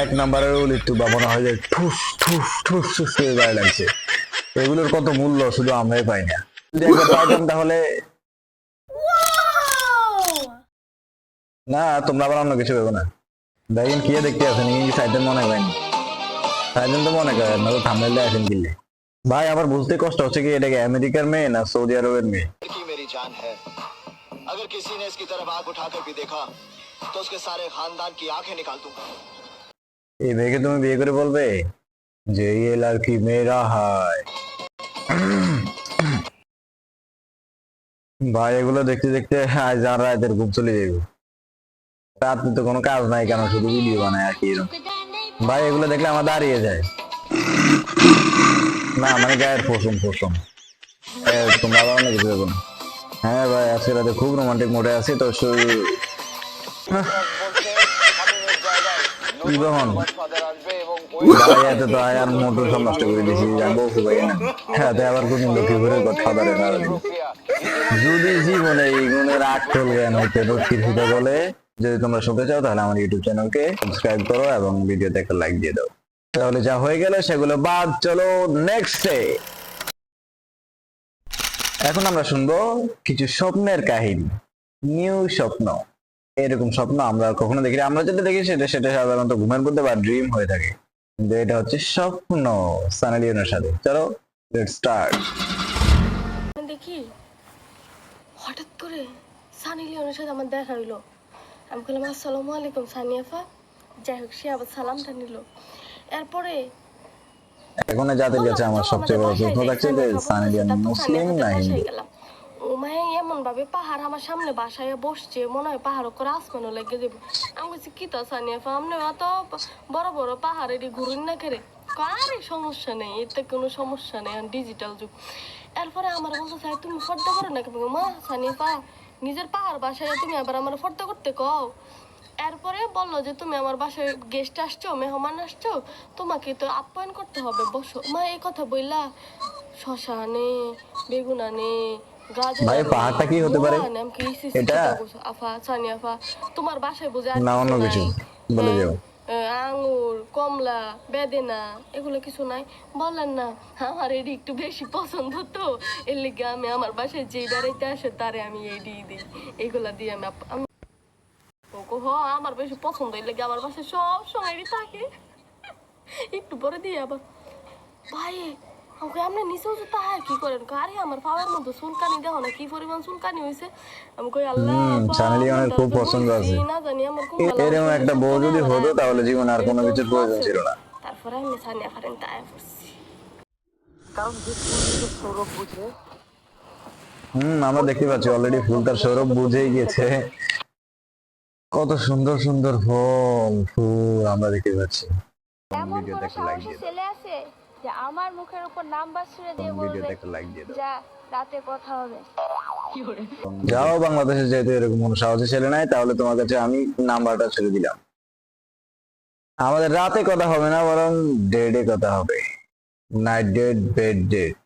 এক নাম্বারের উলিটুবা মনে হয় যে ঠুস ঠুস ঠুস ঠুস করে গায়ে লাগছে। এগুলোর কত মূল্য, শুধু আমরাই পাই না। তাহলে না, তোমরা আবার অন্য কিছু ভেবো না। দেখেন কি দেখতে আছেন ইংলিশ সাইডের মনে করেন সাইডেন তো মনে করেন, না তো থামলে আছেন কিনলে। ভাই আমার বুঝতে কষ্ট হচ্ছে কি এটাকে আমেরিকার মেয়ে না সৌদি আরবের মেয়ে लड़की मेरी जान है अगर किसी ने इसकी तरफ आग उठाकर भी देखा तो उसके सारे खानदान की आंखें निकाल दूंगा এই মেয়েকে তুমি বিয়ে করে বলবে যে ये लड़की मेरा है ভাই এগুলো দেখতে দেখতে আজ আর রাতের ঘুম চলে যাবে রাত্রে তো কোনো কাজ নাই কেন শুধু ভিডিও বানায় আর কি এরকম। ভাই এগুলো দেখলে আমার দাঁড়িয়ে যায় না মানে গায়ের ফসম এ, তোমরা আবার অনেক। হ্যাঁ ভাই আজকে রাতে খুব রোমান্টিক মোডে আছি তো শরীর কি বহন ভাই এত তো আয়ার মোটর সব নষ্ট করে তাই আবার কথা না যদি জীবনে এই গুণের আটকল জ্ঞান হইতে রক্ষিত বলে যদি তোমরা শুনতে চাও তাহলে আমার ইউটিউব চ্যানেলকে সাবস্ক্রাইব করো এবং ভিডিওতে একটা লাইক দিয়ে দাও। তাহলে যা হয়ে গেল সেগুলো বাদ, চলো নেক্সটে এখন আমরা শুনব কিছু স্বপ্নের কাহিনী নিউ স্বপ্ন। এরকম স্বপ্ন আমরা কখনো দেখি আমরা যেটা দেখি সেটা সেটা সাধারণত ঘুমের মধ্যে বা ড্রিম হয়ে থাকে। কিন্তু এটা হচ্ছে স্বপ্ন, সানি লিওনের সাথে। চলো লেটস স্টার্ট দেখি, হঠাৎ করে সানি লিওনের সাথে আমার দেখা হইল। আমি বললাম, আসসালামু আলাইকুম সানিয়াফা যাই হোক, সে আবার সালামটা নিল। এরপরে এখন যাদের কাছে আমার সবচেয়ে বড় প্রশ্ন থাকছে যে সানি লিওন মুসলিম না হিন্দু মায়ে এমন ভাবে পাহাড় আমার সামনে বাসায় বসছে মনে হয় পাহাড় করে আসমানও লেগে যাবে। আমি বলছি কি তো সানিয়াফা আপনি অত বড় বড় পাহাড়ের ঘুরুন না কেরে? আরে সমস্যা নেই এতে কোনো সমস্যা নেই ডিজিটাল যুগ। এরপরে আমার বলতে চাই তুমি ফর্দা করো বলি, মা সানিয়াফা নিজের পাহাড় বাসায় তুমি আবার আমার ফর্দা করতে কও? এরপরে বলল যে তুমি আমার বাসায় গেস্ট আসছো মেহমান আসছো তোমাকে তো আপ্যায়ন করতে হবে বসো মা এই কথা বললা শশা নে বেগুন আনে ভাই, পাহাড়টা কি হতে পারে? এটা? আফা সানি আফা তোমার বাসায় বুঝে না, অন্য কিছু। বলে হ্যাঁ, যাও। আহ, আঙ্গুর কমলা বেদেনা এগুলো কিছু নাই বললেন না আমার এটি একটু বেশি পছন্দ তো এর লিগে আমি আমার বাসায় যে বেড়াইতে আসে তারে আমি এডি দিই এগুলা দিয়ে আমি হ আমার বেশি পছন্দ লেগে আমার বাসায় সব সময় থাকে। একটু পরে দিয়ে আবার ভাই আমাকে আপনি নিচেও তো তাহার কি করেন? আরে আমার পাওয়ার মধ্যে চুলকানি দেখো না কি পরিমাণ চুলকানি হয়েছে। আমি কই আল্লাহ খুব পছন্দ আছে। না জানি আমার কোন এ- এরকম একটা বউ যদি হতো তাহলে জীবনে আর কোনো কিছুর প্রয়োজন ছিল না। তারপরে আমি সানিয়া ফারেন তাই পড়ছি হম আমরা দেখতে পাচ্ছি অলরেডি ফুল তার সৌরভ বুঝেই গেছে। কত সুন্দর সুন্দর ফল ফুল আমরা দেখতে পাচ্ছি। এমন ভিডিওতে কোন সাহসী ছেলে আছে যে আমার মুখের উপর নাম্বার ছুড়ে দিয়ে বলবে ভিডিওতে একটা লাইক দিয়ে দাও। যা রাতে কথা হবে। যাও বাংলাদেশে যেহেতু এরকম কোনো সাহসী ছেলে নাই তাহলে তোমার কাছে আমি নাম্বারটা ছেড়ে দিলাম। আমাদের রাতে কথা হবে না বরং ডেডে কথা হবে। Night date bed date